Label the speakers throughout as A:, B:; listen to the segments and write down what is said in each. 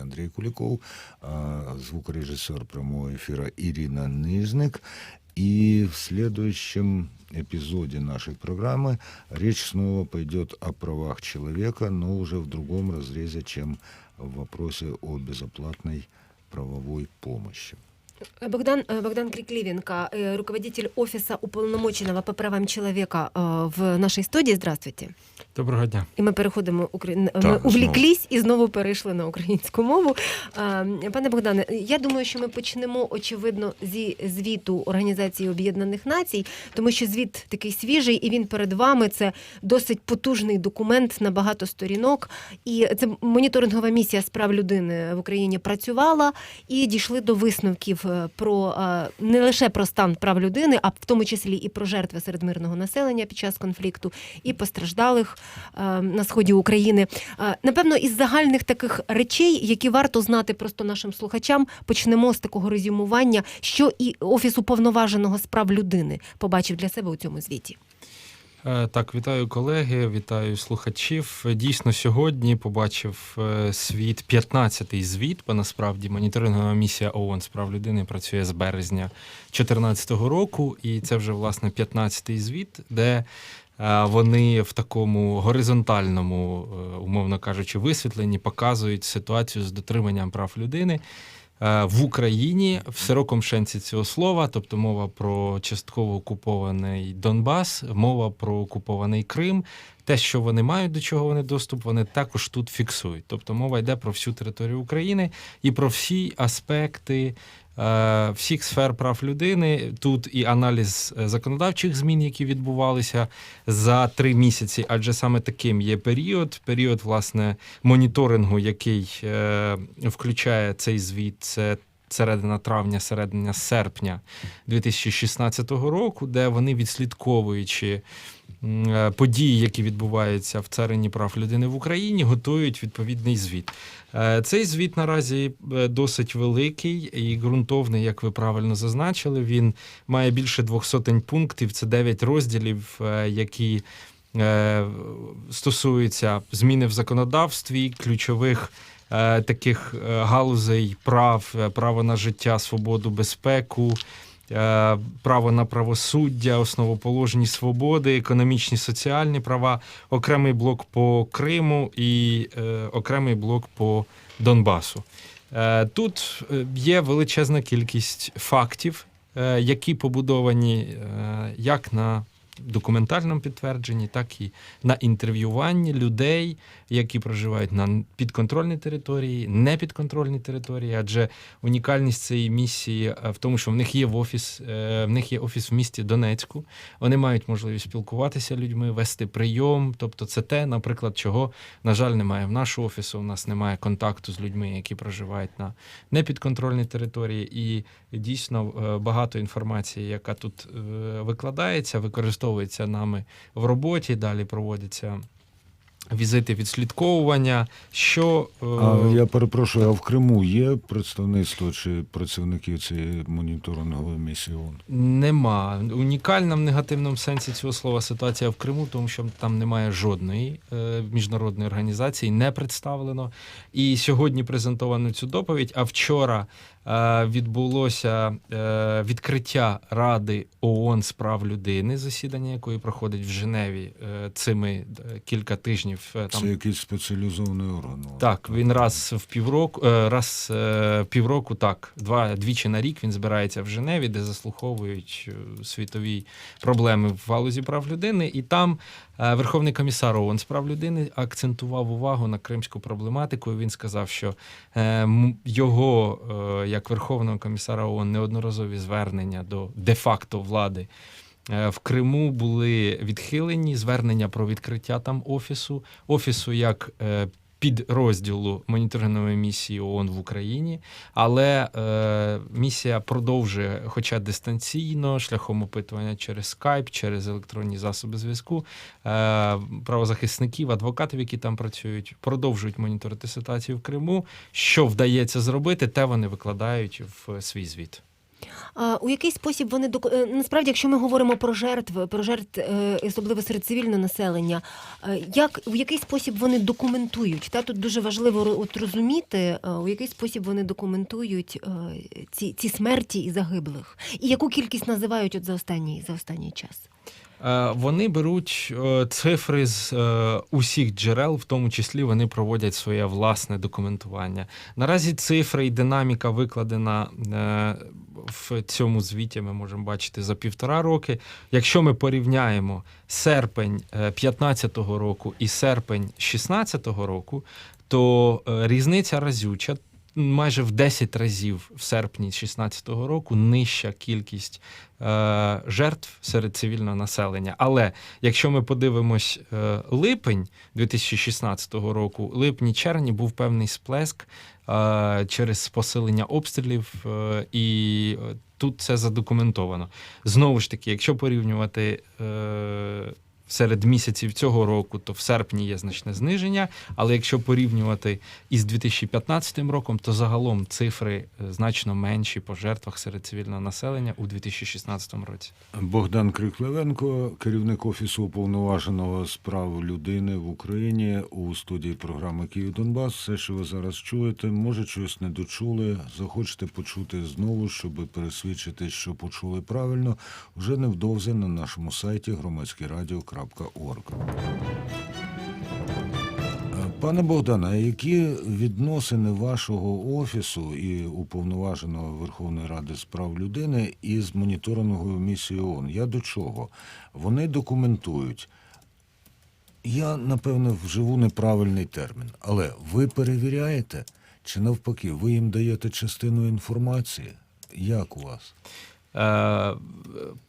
A: Андрей Куликов, а, звукорежиссер прямого эфира Ирина Нижник. И в следующем эпизоде нашей программы речь снова пойдет о правах человека, но уже в другом разрезе, чем в вопросе о безоплатной правовой помощи.
B: Богдан, э, Богдан Крикливенко, э, руководитель офиса уполномоченного по правам человека э, в нашей студии. Здравствуйте.
C: Доброго дня.
B: І ми переходимо укра- ми
A: Так,
B: увліклись і знову перейшли на українську мову. А, Пане Богдане, я думаю, що ми почнемо очевидно зі звіту Організації Об'єднаних Націй, тому що звіт такий свіжий, і він перед вами це досить потужний документ на багато сторінок. І це моніторингова місія з прав людини в Україні працювала і дійшли до висновків е, про е, не лише про стан прав людини, а в тому числі і про жертви серед мирного населення під час конфлікту, і постраждалих е, на сході України. Е, Напевно, із загальних таких речей, які варто знати просто нашим слухачам, почнемо з такого резюмування, що і офіс уповноваженого з прав людини побачив для себе у цьому звіті.
C: Е, Так, вітаю колеги, вітаю слухачів. Дійсно, сьогодні побачив е, світ 15-й звіт, бо насправді моніторингова місія ООН з прав людини працює з березня 2014 року, і це вже власне 15-й звіт, де е, вони в такому горизонтальному, умовно кажучи, висвітленні показують ситуацію з дотриманням прав людини. Е, В Україні в широкому шенсі цього слова, тобто мова про частково окупований Донбас, мова про окупований Крим. Те, що вони мають, до чого вони доступ, вони також тут фіксують. Тобто мова йде про всю територію України і про всі аспекти е, всіх сфер прав людини. Тут і аналіз е, законодавчих змін, які відбувалися за три місяці, адже саме таким є період, період власне моніторингу, який е, включає цей звіт. Це середина травня, середина серпня 2016 року, де вони відслідковуючи події, які відбуваються в царині прав людини в Україні, готують відповідний звіт. Е, Цей звіт наразі е, досить великий і ґрунтовний, як ви правильно зазначили. Він має більше двох сотень пунктів. Це 9 розділів, е, які е, стосуються зміни в законодавстві, ключових е, таких е, галузей прав, е, право на життя, свободу, безпеку. Е, Право на правосуддя, основоположні свободи, економічні соціальні права, окремий блок по Криму і е, окремий блок по Донбасу. Е, Тут є величезна кількість фактів, які побудовані як на документальному підтвердженні, так і на інтерв'юванні людей, які проживають на підконтрольній території, непідконтрольній території, адже унікальність цієї місії е, в тому, що в них є в офіс, е, в них є офіс в місті Донецьку. Вони мають можливість спілкуватися людьми, вести прийом. Тобто, це те, наприклад, чого, на жаль, немає в нашого офісу. У нас немає контакту з людьми, які проживають на непідконтрольній території, і дійсно е, багато інформації, яка тут викладається, використовується нами в роботі. Далі проводяться візити відслідковування. Що е,
A: А я перепрошую, а в Криму є представництво чи працівники цієї моніторингової місії ООН?
C: Нема унікальна в негативному сенсі цього слова ситуація в Криму, тому що там немає жодної е, міжнародної організації, не представлено. І сьогодні презентовано цю доповідь. А вчора відбулося е, відкриття Ради ООН з прав людини, засідання якої проходить в Женеві е, цими е, кілька тижнів. е,
A: Це якийсь спеціалізований орган.
C: так, він раз в півроку, е, раз е, в півроку, так, два двічі на рік він збирається в Женеві, де заслуховують е, світові проблеми в галузі прав людини. І там е, Верховний комісар ООН з прав людини акцентував увагу на кримську проблематику. І він сказав, що е, його, е, як Верховного комісара ООН, неодноразові звернення до де-факто влади. е, В Криму були відхилені звернення про відкриття там офісу, офісу як е, підрозділу моніторингової місії ООН в Україні, але е, місія продовжує, хоча дистанційно, шляхом опитування через скайп, через електронні засоби зв'язку. Е, правозахисників, адвокатів, які там працюють, продовжують моніторити ситуацію в Криму. Що вдається зробити, те вони викладають в свій звіт.
B: У який спосіб вони е, насправді, якщо ми говоримо про жертв, про жертв, е, особливо серед цивільного населення, е, як у який спосіб вони документують? Та тут дуже важливо от розуміти, у який спосіб вони документують ці, ці смерті і загиблих, і яку кількість називають от за останній за останній час.
C: Е, Вони беруть е, цифри з е, усіх джерел, в тому числі вони проводять своє власне документування. Наразі цифри і динаміка викладена в цьому звіті. Ми можемо бачити за півтора роки. Якщо ми порівняємо серпень 2015 року і серпень 2016 року, то різниця разюча. Майже в 10 разів в серпні 2016 року нижча кількість е, жертв серед цивільного населення. Але якщо ми подивимось е, липень 2016 року, липні-червні був певний сплеск е, через посилення обстрілів, е, і е, тут це задокументовано. Знову ж таки, якщо порівнювати. Е, Серед місяців цього року, то в серпні є значне зниження. Але якщо порівнювати із 2015 роком, то загалом цифри е, значно менші по жертвах серед цивільного населення у 2016 році.
A: Богдан Крикливенко, керівник офісу уповноваженого з прав людини в Україні у студії програми Київ Донбас. Все, що ви зараз чуєте, може щось не дочули, захочете почути знову, щоб пересвідчити, що почули правильно, вже невдовзі на нашому сайті громадськерадіо.орг. Пане Богдане, які відносини вашого офісу і уповноваженого Верховної Ради з прав людини із моніторинговою місією ООН? Я до чого? Вони документують. Я, напевно, вживу неправильний термін, але ви перевіряєте чи навпаки, ви їм даєте частину інформації? Як у вас?
C: Е,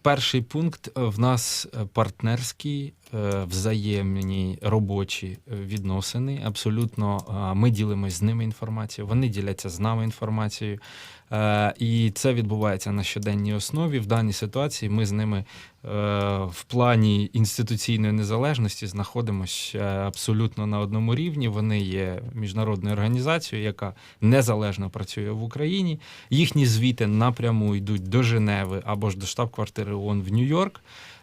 C: Перший пункт в нас партнерські, е, взаємні робочі е, відносини. Абсолютно е, ми ділимось з ними інформацією, вони діляться з нами інформацією. Е, І це відбувається на щоденній основі. В даній ситуації ми з ними е, в плані інституційної незалежності знаходимося абсолютно на одному рівні. Вони є міжнародною організацією, яка незалежно працює в Україні. Їхні звіти напряму йдуть до Женеви або ж до штаб-квартири ООН в Нью-Йорк.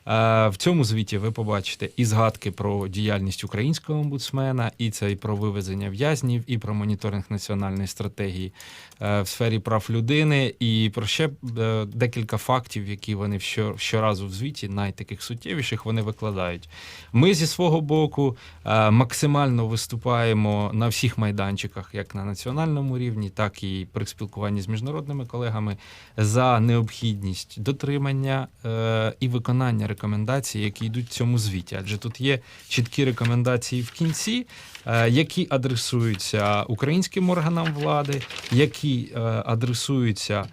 C: Е, В цьому звіті ви побачите і згадки про діяльність українського омбудсмена, і це і про вивезення в'язнів, і про моніторинг національної стратегії е, в сфері прав людини, і про ще е, декілька фактів, які вони щоразу в звіті, найтаких суттєвіших, вони викладають. Ми зі свого боку максимально виступаємо на всіх майданчиках, як на національному рівні, так і при спілкуванні з міжнародними колегами за необхідність дотримання і виконання рекомендацій, які йдуть в цьому звіті. Адже тут є чіткі рекомендації в кінці, е, які адресуються українським органам влади, які е, адресуються.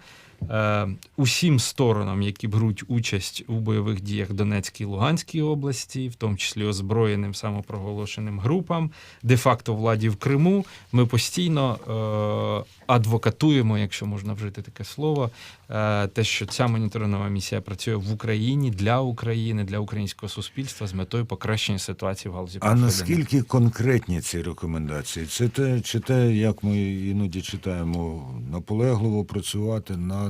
C: Е, Усім сторонам, які беруть участь у бойових діях Донецькій і Луганській області, в тому числі озброєним самопроголошеним групам, де-факто владі в Криму, ми постійно е, адвокатуємо, якщо можна вжити таке слово, е, те, що ця моніторингова місія працює в Україні для України, для українського суспільства з метою покращення ситуації в галузі
A: А наскільки конкретні ці рекомендації? Це те, чи те, як ми іноді читаємо, наполегливо працювати над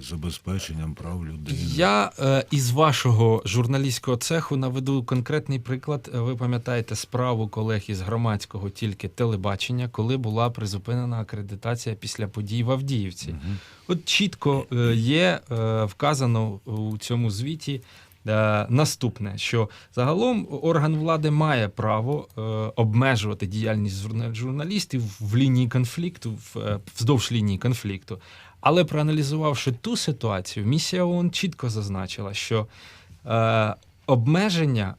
A: забезпеченням прав людини?
C: Я е, із вашого журналістського цеху наведу конкретний приклад. Е, Ви пам'ятаєте справу колег із громадського тільки телебачення, коли була призупинена акредитація після подій в Авдіївці.
A: Мгм.
C: От чітко е, є е, вказано у цьому звіті. е, Наступне, що загалом орган влади має право е, обмежувати діяльність журна- журналістів в лінії конфлікту, в- е, вздовж лінії конфлікту. Але проаналізувавши ту ситуацію, місія ООН чітко зазначила, що е, обмеження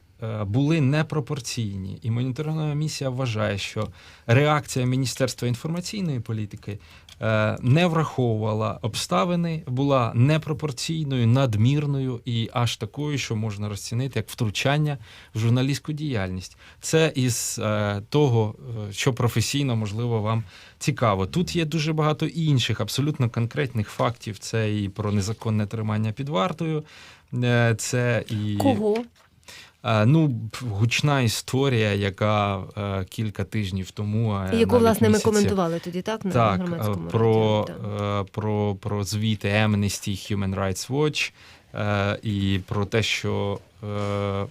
C: були непропорційні, і моніторингова місія вважає, що реакція Міністерства інформаційної політики е, не враховувала обставини, була непропорційною, надмірною і аж такою, що можна розцінити як втручання в журналістську діяльність. Це із е, того, е, що професійно можливо вам цікаво. Тут є дуже багато інших абсолютно конкретних фактів. Це і про незаконне тримання під вартою, е, це і
B: Кого?
C: Е, Ну, гучна історія, яка е, кілька тижнів тому.
B: І яку,
C: власне
B: власне, ми коментували тоді, так? На
C: так,
B: громадському
C: е, про,
B: радіо,
C: е, про, про звіти Amnesty Human Rights Watch е, і про те, що е,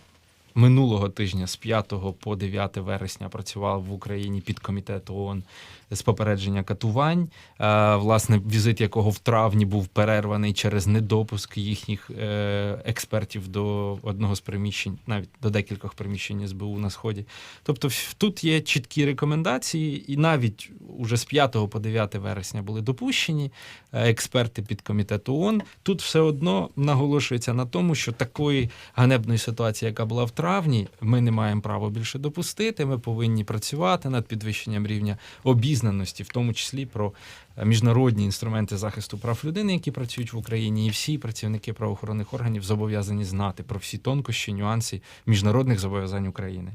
C: минулого тижня з 5 по 9 вересня працював в Україні підкомітет ООН з попередження катувань, е, власне, візит якого в травні був перерваний через недопуск їхніх е, експертів до одного з приміщень, навіть до декількох приміщень СБУ на сході. Тобто, тут є чіткі рекомендації, і навіть уже з 5 по 9 вересня були допущені е, експерти підкомітету ООН. Тут все одно наголошується на тому, що такої ганебної ситуації, яка була в травні, ми не маємо права більше допустити. Ми повинні працювати над підвищенням рівня обізнаності, в тому числі про міжнародні інструменти захисту прав людини, які працюють в Україні, і всі працівники правоохоронних органів зобов'язані знати про всі тонкощі, нюанси міжнародних зобов'язань України.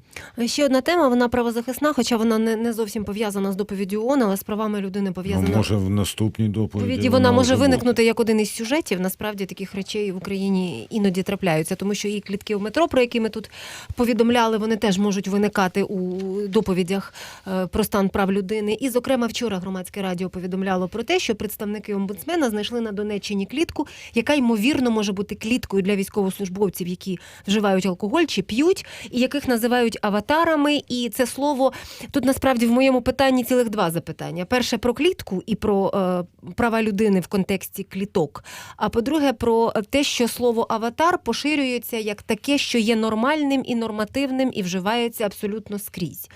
B: Ще одна тема, вона правозахисна, хоча вона не, не зовсім пов'язана з доповіддю ООН, але з правами людини
A: Ну,
B: пов'язана.
A: може, в наступній доповіді
B: вона може виникнути як один із сюжетів. Насправді таких речей в Україні іноді трапляються, тому що і клітки в метро, про які ми тут повідомляли, вони теж можуть виникати у доповідях е, про стан прав людини. І, зокрема, вчора громадське радіо повідомляло про те, що представники омбудсмена знайшли на Донеччині клітку, яка ймовірно може бути кліткою для військовослужбовців, які вживають алкоголь чи п'ють, і яких називають аватарами. І це слово тут насправді в моєму питанні цілих два запитання: перше про клітку і про е, права людини в контексті кліток. А по-друге, про те, що слово аватар поширюється як таке, що є нормальним і нормативним, і вживається абсолютно скрізь.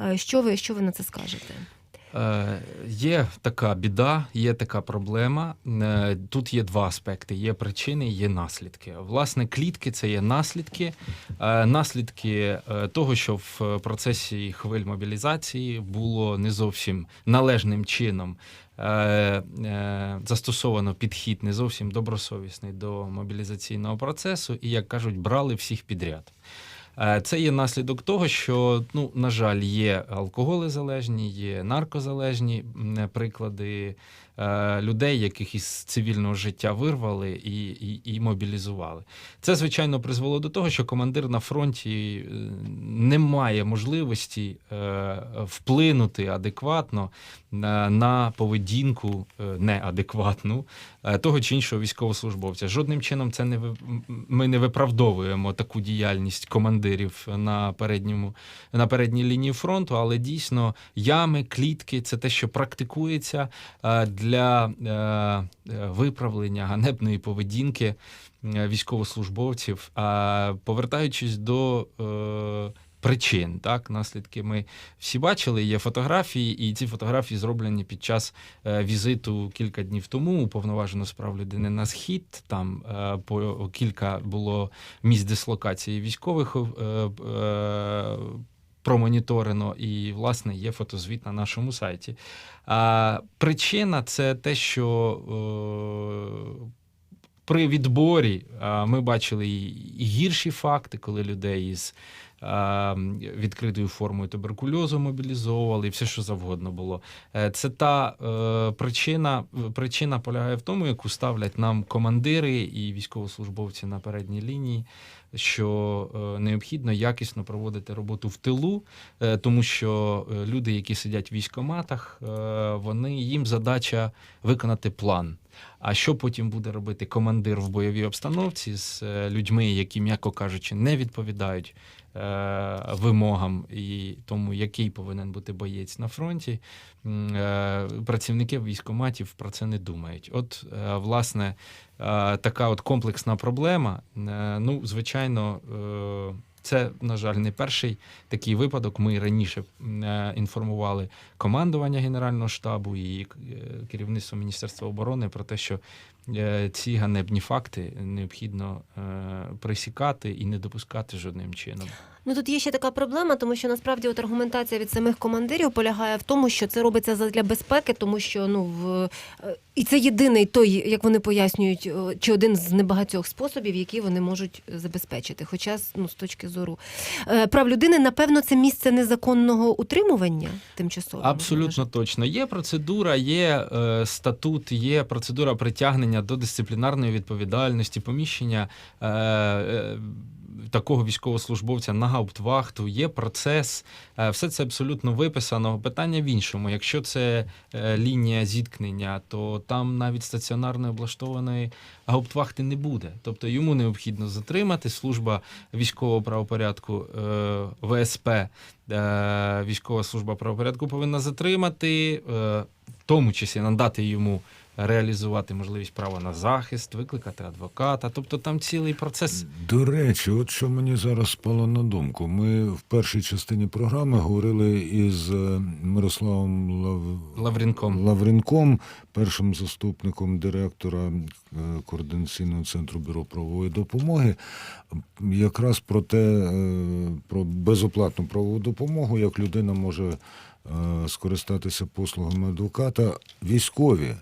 B: Е, Що ви, що ви на це скажете?
C: Е, Є така біда, є така проблема. Е, Тут є два аспекти: є причини, є наслідки. Власне, клітки це є наслідки, Е, наслідки того, що в процесі хвиль мобілізації було не зовсім належним чином. Застосовано підхід не зовсім добросовісний до мобілізаційного процесу, і, як кажуть, брали всіх підряд. Е, Це є наслідок того, що, ну, на жаль, є алкоголезалежні, є наркозалежні приклади е, людей, яких із цивільного життя вирвали і, і, і мобілізували. Це, звичайно, призвело до того, що командир на фронті е, не має можливості е, вплинути адекватно на, поведінку е, неадекватну е, того чи іншого військовослужбовця. Жодним чином це не ми не виправдовуємо таку діяльність командирів на передньому на передній лінії фронту, але дійсно ями, клітки це те, що практикується е, для е, е, виправлення ганебної поведінки е, військовослужбовців. А повертаючись до причин, так, наслідки ми всі бачили, є фотографії, і ці фотографії зроблені під час візиту кілька днів тому уповноважено справ людини на схід. Там по кілька було місць дислокації військових. Промоніторено і, власне, є фотозвіт на нашому сайті. А причина це те, що при відборі ми бачили і гірші факти, коли людей із відкритою формою туберкульозу мобілізовували, і все, що завгодно було. Е, Це та е, причина, причина полягає в тому, яку ставлять нам командири і військовослужбовці на передній лінії, що е, необхідно якісно проводити роботу в тилу, тому що люди, які сидять в військоматах, вони їм задача виконати план. А що потім буде робити командир в бойовій обстановці з людьми, які, м'яко кажучи, не відповідають вимогам і тому, який повинен бути боєць на фронті, е, працівники військоматів про це не думають. От, е, власне, е, така от комплексна проблема. Е, Ну, звичайно, е, це, на жаль, не перший такий випадок. Ми раніше е, інформували командування Генерального штабу і е, керівництво Міністерства оборони про те, що е, ці ганебні факти необхідно присікати і не допускати жодним чином.
B: Ну тут є ще така проблема, тому що насправді от аргументація від самих командирів полягає в тому, що це робиться задля безпеки, тому що ну в е, і це єдиний той, як вони пояснюють, чи один з небагатьох способів, які вони можуть забезпечити. Хоча ну, з точки зору е, прав людини, напевно, це місце незаконного утримування тимчасово.
C: Абсолютно точно. Є процедура, є е, статут, є процедура притягнення до дисциплінарної відповідальності, поміщення такого військовослужбовця на гауптвахту, є процес, е, все це абсолютно виписано. Питання в іншому. Якщо це е, лінія зіткнення, то там навіть стаціонарно облаштованої гауптвахти не буде. Тобто йому необхідно затримати служба військового правопорядку е, ВСП. Військова служба правопорядку повинна затримати, в тому числі надати йому реалізувати можливість права на захист, викликати адвоката. Тобто там цілий процес.
A: До речі, от що мені зараз спало на думку. Ми в першій частині програми говорили із е, Мирославом Лав...
C: Лаврінком.
A: Лаврінком, першим заступником директора е, Координаційного центру бюро правової допомоги, якраз про те, е, про безоплатну правову допомогу, як людина може скористатися послугами адвоката. Військові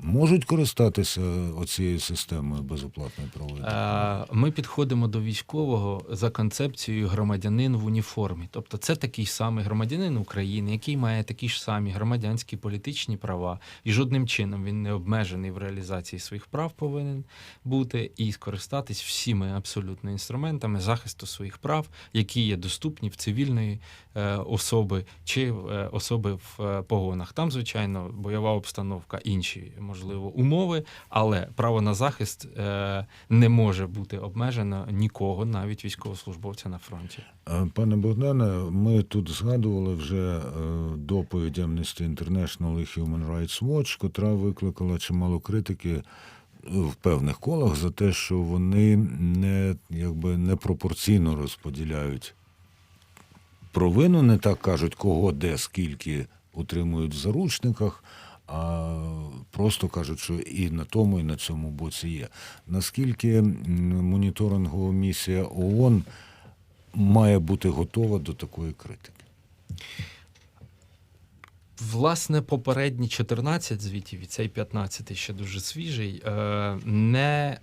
A: можуть користатися оцією системою безоплатної правової.
C: Е, Ми підходимо до військового за концепцією громадянин в уніформі. Тобто, це такий самий громадянин України, який має такі ж самі громадянські політичні права, і жодним чином він не обмежений в реалізації своїх прав повинен бути і скористатись всіми абсолютно інструментами захисту своїх прав, які є доступні в цивільної е, особи чи е, особи в е, погонах. Там, звичайно, бойова обстановка, інші можливо умови, але право на захист е, не може бути обмежено нікого, навіть військовослужбовця на фронті.
A: Е, Пане Богдане, ми тут згадували вже е, доповідь Amnesty International і Human Rights Watch, котра викликала чимало критики в певних колах за те, що вони не якби непропорційно розподіляють провину, не так кажуть, кого де скільки утримують в заручниках. А просто кажуть, що і на тому, і на цьому боці є. Наскільки моніторингова місія ООН має бути готова до такої критики?
C: Власне, попередні 14 звітів, і цей 15 ще дуже свіжий, е, не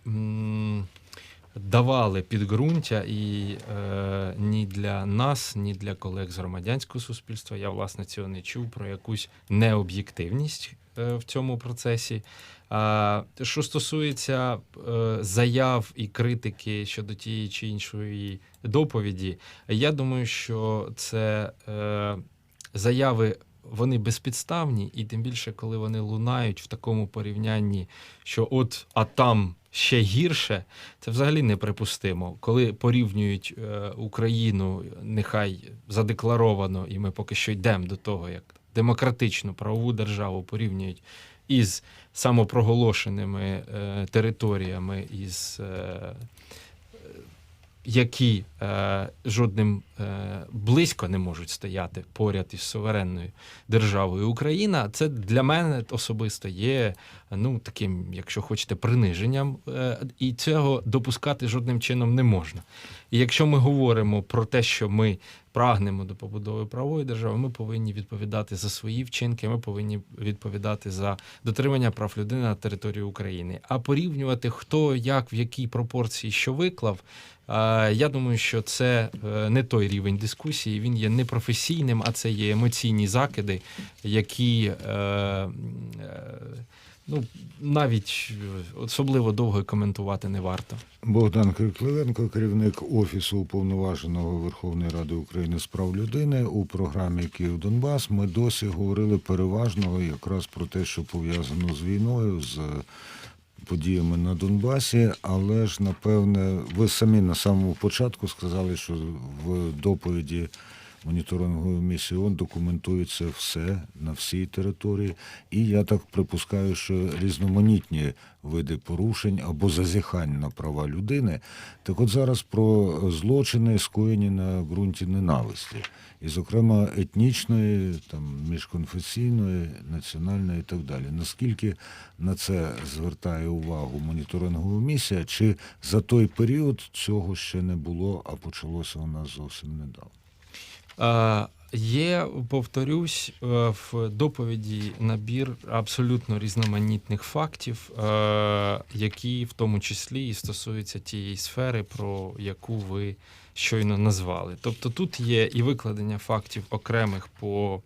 C: давали підґрунтя і е, ні для нас, ні для колег з громадянського суспільства. Я власне цього не чув про якусь необ'єктивність е, в цьому процесі. А що стосується е, заяв і критики щодо тієї чи іншої доповіді, я думаю, що це е, заяви. Вони безпідставні, і тим більше, коли вони лунають в такому порівнянні, що от а там ще гірше, це взагалі неприпустимо. Коли порівнюють е, Україну, нехай задекларовано, і ми поки що йдемо до того, як демократичну правову державу порівнюють із самопроголошеними е, територіями, із е, які жодним е, близько не можуть стояти поряд із суверенною державою Україна, це для мене особисто є ну таким, якщо хочете, приниженням, е, і цього допускати жодним чином не можна. І якщо ми говоримо про те, що ми прагнемо до побудови правової держави, ми повинні відповідати за свої вчинки, ми повинні відповідати за дотримання прав людини на території України. А порівнювати хто як в якій пропорції що виклав. е, Я думаю, що це е, не той рівень дискусії. Він є непрофесійним, а це є емоційні закиди, які е, е, ну навіть особливо довго коментувати не варто.
A: Богдан Киркливенко, керівник Офісу уповноваженого Верховної Ради України з прав людини у програмі Київ Донбас. Ми досі говорили переважно якраз про те, що пов'язано з війною, з подіями на Донбасі. Але ж, напевне, ви самі на самому початку сказали, що в доповіді моніторингової місії ООН документується все на всій території. І я так припускаю, що різноманітні види порушень або зазіхань на права людини. Так от зараз про злочини, скоєні на ґрунті ненависті, і, зокрема, етнічної, там, міжконфесійної, національної і так далі. Наскільки на це звертає увагу моніторингова місія, чи за той період цього ще не було, а почалося у нас зовсім недавно?
C: Є, повторюсь, е, в доповіді набір абсолютно різноманітних фактів, е, які в тому числі і стосуються тієї сфери, про яку ви щойно назвали. Тобто тут є і викладення фактів окремих по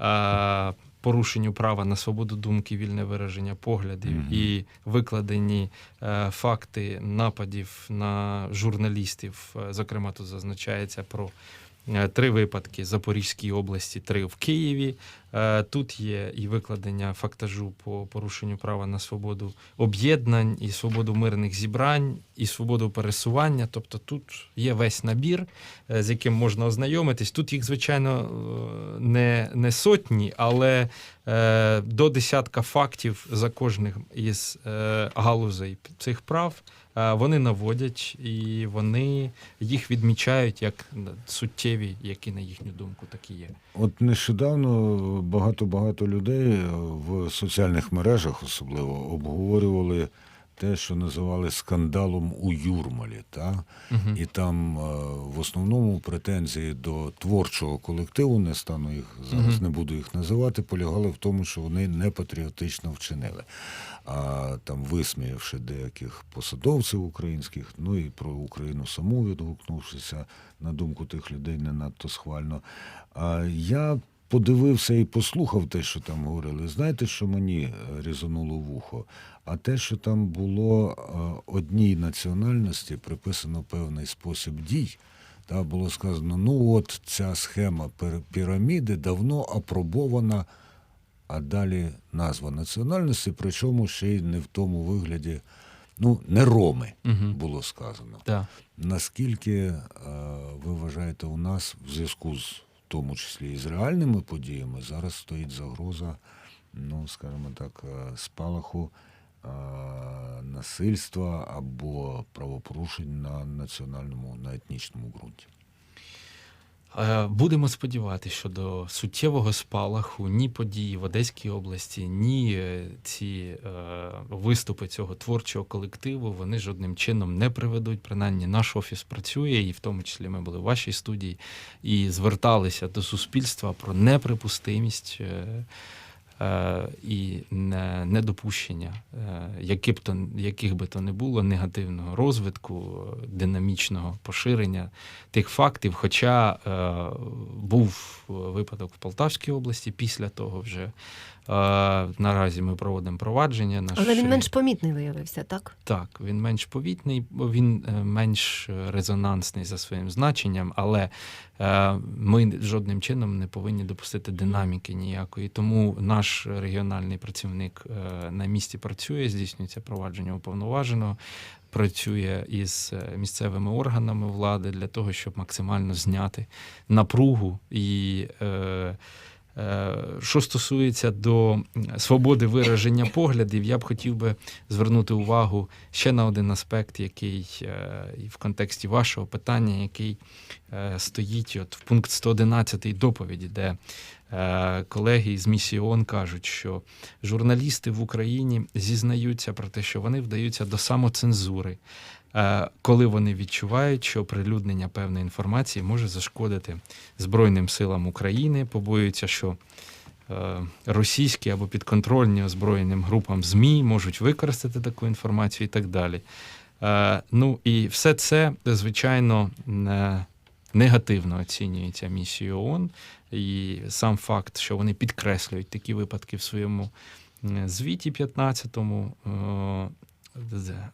C: е, порушенню права на свободу думки, вільне вираження поглядів
A: Мгм.
C: і викладені факти нападів на журналістів. Зокрема, тут зазначається про три випадки: Запорізькій області, три в Києві. Е, Тут є і викладення фактажу по порушенню права на свободу об'єднань, і свободу мирних зібрань, і свободу пересування. Тобто тут є весь набір, е, з яким можна ознайомитись. Тут їх, звичайно, е, не, не сотні, але до десятка фактів за кожним із галузей цих прав. Вони наводять і вони їх відмічають як суттєві, які на їхню думку такі є.
A: От нещодавно багато-багато людей е, в соціальних мережах особливо обговорювали те, що називали скандалом у Юрмалі. Та?
C: Мгм.
A: І там е, в основному претензії до творчого колективу, не стану їх зараз,
C: Мгм.
A: не буду їх називати, полягали в тому, що вони не патріотично вчинили. А там висміявши деяких посадовців українських, ну і про Україну саму відгукнувшися на думку тих людей не надто схвально. А я подивився і послухав те, що там говорили. Знаєте, що мені е, різануло вухо? А те, що там було е, одній національності приписано певний спосіб дій. Та було сказано: ну от ця схема піраміди давно апробована, а далі назва національності, причому ще й не в тому вигляді, ну, не роми було сказано.
C: Так.
A: Наскільки е, ви вважаєте, у нас в зв'язку з тому числі і з реальними подіями зараз стоїть загроза, ну скажімо так, е, спалаху е, насильства або правопорушень на національному, на етнічному ґрунті?
C: Е, Будемо сподіватися, що до суттєвого спалаху ні події в Одеській області, ні е, ці е, виступи цього творчого колективу вони жодним чином не приведуть. Принаймні, наш офіс працює, і в тому числі ми були в вашій студії і зверталися до суспільства про неприпустимість. Е, І не- недопущення, е, які б то, яких би то не було негативного розвитку, динамічного поширення тих фактів. Хоча е, був випадок в Полтавській області, після того вже наразі ми проводимо провадження. Наш,
B: Але він менш помітний виявився, так?
C: так, він менш повітний, він е, менш резонансний за своїм значенням, але е, ми жодним чином не повинні допустити динаміки ніякої. Тому наш регіональний працівник е, на місці працює, здійснюється провадження уповноваженого. Працює із е, місцевими органами влади для того, щоб максимально зняти напругу і е, Е, Що стосується до свободи вираження поглядів, я б хотів би звернути увагу ще на один аспект, який е, в контексті вашого питання, який е, стоїть от в пункт 111 доповіді, де е, колеги з місії ООН кажуть, що журналісти в Україні зізнаються про те, що вони вдаються до самоцензури. Е, Коли вони відчувають, що оприлюднення певної інформації може зашкодити Збройним силам України, побоюються, що е, російські або підконтрольні озброєним групам ЗМІ можуть використати таку інформацію і так далі. Е, Ну і все це, звичайно, негативно оцінюється місією ООН. І сам факт, що вони підкреслюють такі випадки в своєму звіті 15-му, е, з-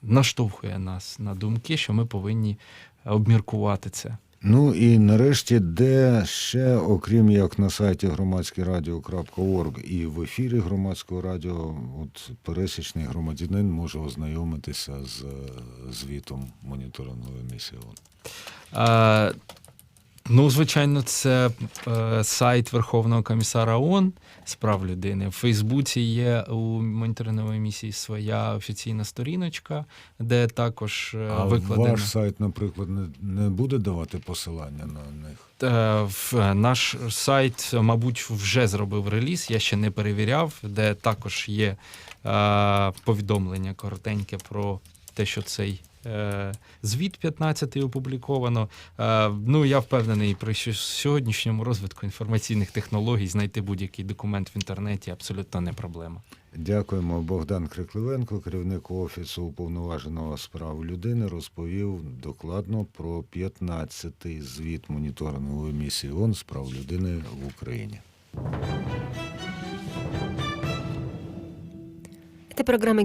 C: наштовхує нас на думки, що ми повинні обміркувати це.
A: Ну і нарешті, де ще, окрім як на сайті громадськерадіо.орг і в ефірі громадського радіо, от пересічний громадянин може ознайомитися з е, звітом моніторингової місії ООН.
C: Е, ну, звичайно, це е, сайт Верховного комісара ООН з прав людини. В Фейсбуці є у моніторингової місії своя офіційна сторіночка, де також е,
A: А
C: викладено.
A: ваш сайт, наприклад, не, не буде давати посилання на них.
C: Е, в- Наш сайт, мабуть, вже зробив реліз, я ще не перевіряв, де також є е, повідомлення коротеньке про те, що цей е, звіт 15 опубліковано. Е, ну, я впевнений, при сьогоднішньому розвитку інформаційних технологій знайти будь-який документ в інтернеті абсолютно не проблема.
A: Дякуємо. Богдан Крикливенко, керівник офісу уповноваженого з прав людини, розповів докладно про 15-й звіт моніторингової місії ООН з прав людини в Україні.
B: програми